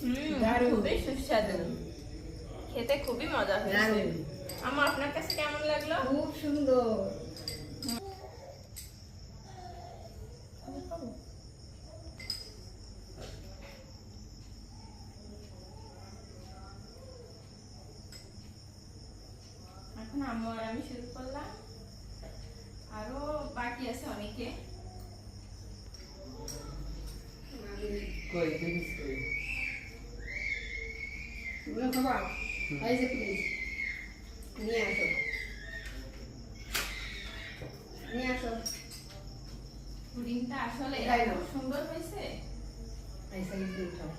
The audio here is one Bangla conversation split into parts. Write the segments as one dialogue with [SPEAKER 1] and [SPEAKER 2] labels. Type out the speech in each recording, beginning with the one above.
[SPEAKER 1] খুবই সুস্বাদু। খেতে খুবই মজা হয়েছে। আমার আপনার কাছে কেমন লাগল?
[SPEAKER 2] খুব সুন্দর।
[SPEAKER 1] এখন আম্মু আর আমি শুরু করলাম। আরও বাকি আছে অনেকে।
[SPEAKER 3] কই? দেখিস কই
[SPEAKER 2] তোমরা খাবা এই যে প্লিজ। নিয়ে আসো। নিয়ে আসো।
[SPEAKER 1] পুডিংটা আসলে এত সুন্দর হয়েছে।
[SPEAKER 2] এই সাইড দিয়ে উঠাও।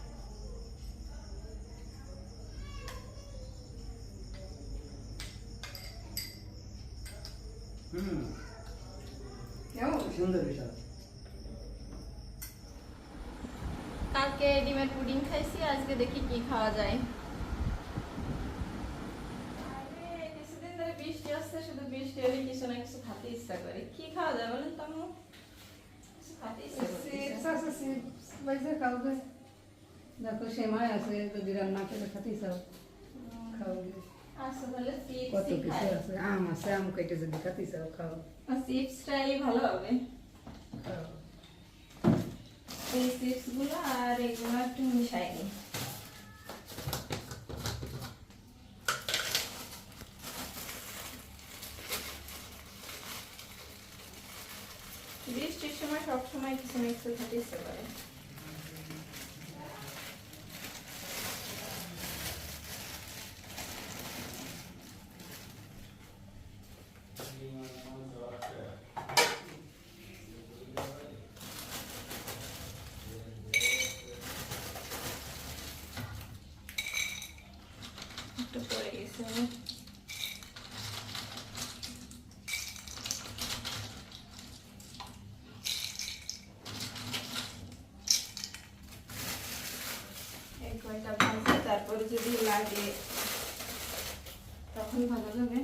[SPEAKER 3] হুম।
[SPEAKER 2] কেমন?
[SPEAKER 3] সুন্দর বিষয়।
[SPEAKER 1] কালকে ডিমের পুডিং খাইছি আজকে দেখি কি খাওয়া যায়। বৃষ্টি আসছে শুধু বৃষ্টি হলে কিছু না কিছু খেতে ইচ্ছা করে। কি খাওয়া যায় বলেন তো আম্মু? খেতে ইচ্ছা করতেছে।
[SPEAKER 2] চিপস আছে চিপস বাইসে খাওবে দেখো সেমাই আছে যদি রান্না করে খাতে চাও খাওবে
[SPEAKER 1] আচ্ছা তাহলে
[SPEAKER 2] কত কিছু আছে আম আছে আম কেটে যদি খাতে চাও খাও।
[SPEAKER 1] চিপসটাই ভালো হবে। এই চিপস আর এগুলো একটু মিশাই নিই। বৃষ্টির সময় সব সময় কিছু না খেতে ইচ্ছে করে। একটু পরে যদি লাগে তখন ভালো যাবে।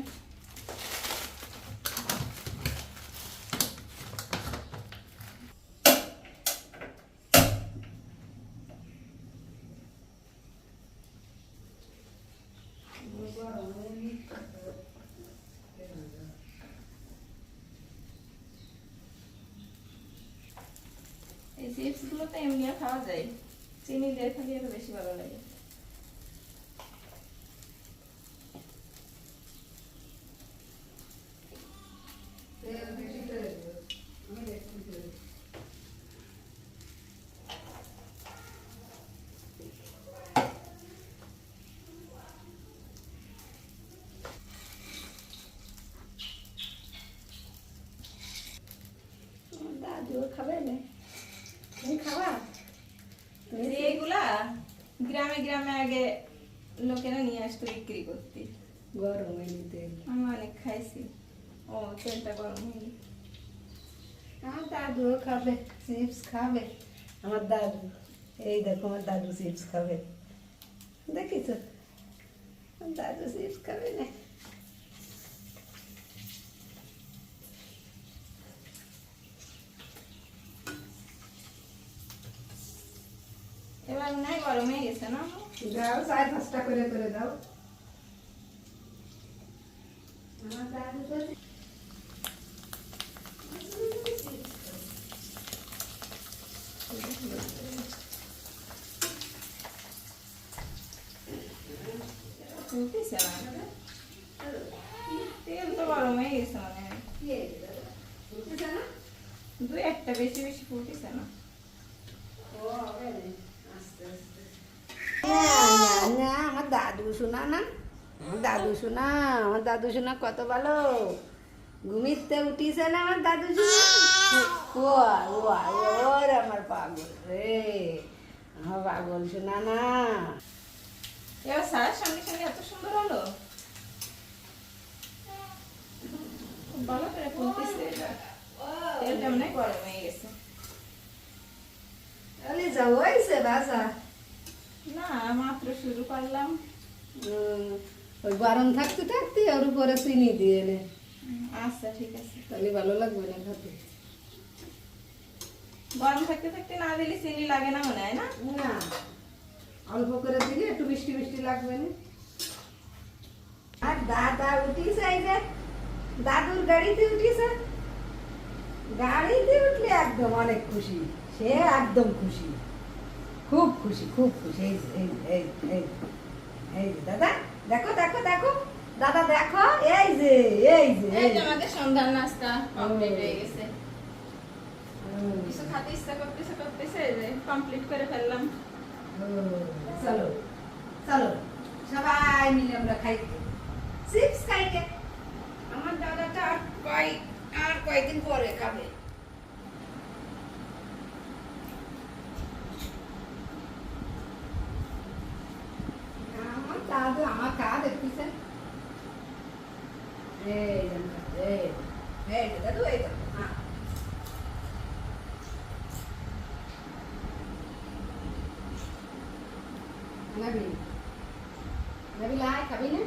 [SPEAKER 1] এই চিপসগুলো তো এমনিও খাওয়া যায়। চিনি দিয়ে খালি আরও বেশি ভালো লাগে
[SPEAKER 2] দাদু খাবে না? তুমি খাবা? তুমি
[SPEAKER 1] যে এগুলা গ্রামে গ্রামে আগে লোকেরা নিয়ে আসতো বিক্রি করতে।
[SPEAKER 2] গরম হয়নি তেল।
[SPEAKER 1] আমি অনেক খাইছি। ও তেলটা গরম হয়ে গেছে।
[SPEAKER 2] আমার দাদুও খাবে চিপস খাবে। আমার দাদু এই দেখো আমার দাদু চিপস খাবে। দেখিস আমার দাদু চিপস খাবে না?
[SPEAKER 1] এবার মনে হয় গরম হয়ে গেছে না
[SPEAKER 2] দাও চার পাঁচটা করে করে দাও আমার দাদু তো
[SPEAKER 1] ফুটতেছে না তেল তো গরম হয়ে গেছে মানে দু একটা বেশি বেশি ফুটতেছে না
[SPEAKER 2] না আমার দাদু শোনা না আমার দাদু শোনা আমার দাদু শোনা কত ভালো ঘুমিতে উঠিছে না আমার দাদু শোনা ওয়া ওয়া ওর আমার পাগল রে আমার পাগল শোনা না
[SPEAKER 1] এবার সারার সঙ্গে সঙ্গে এত সুন্দর হলো খুব ভালো করে ফুটতেছে এটা তেলটা মনে হয় গরম হয়ে গেছে
[SPEAKER 2] তাহলে যাও হয়েছে বাসা
[SPEAKER 1] না মাত্র শুরু করলাম
[SPEAKER 2] ওই গরম থাকতে থাকতে ওর উপরে চিনি দিয়ে নে।
[SPEAKER 1] আচ্ছা ঠিক আছে।
[SPEAKER 2] তাহলে ভালো লাগবে না খেতে।
[SPEAKER 1] গরম থাকতে থাকতে না দিলে চিনি লাগে না মনে হয় না?
[SPEAKER 2] না। অল্প করে দিলে একটু মিষ্টি মিষ্টি লাগবে না। আর দাদা উঠিছে এই যে দাদুর গাড়িতে উঠিছে। গাড়িতে উঠলে একদম অনেক খুশি সে একদম খুশি। খুব খুশি খুব খুশি। এই এই এই এই দাদা দেখো দেখো দেখো দাদা দেখো এই যে এই যে
[SPEAKER 1] এই যে
[SPEAKER 2] যে।
[SPEAKER 1] আমাদের সন্ধ্যার নাস্তা কমপ্লিট হয়ে গেছে। কিছু খাতে ইচ্ছা করতেছে করতেছে যে কমপ্লিট করে ফেললাম।
[SPEAKER 2] চলো চলো সবাই মিলে আমরা খাই। চিপস খাইকে আমার দাদাটা আর কয় আর কয়েকদিন পরে খাবে। আমার দাদু আমার খাওয়া দেখতেছে এই যে, এই এই যে দাদু এই তো হ্যাঁ Nabil. Nabil, ay, খাবি না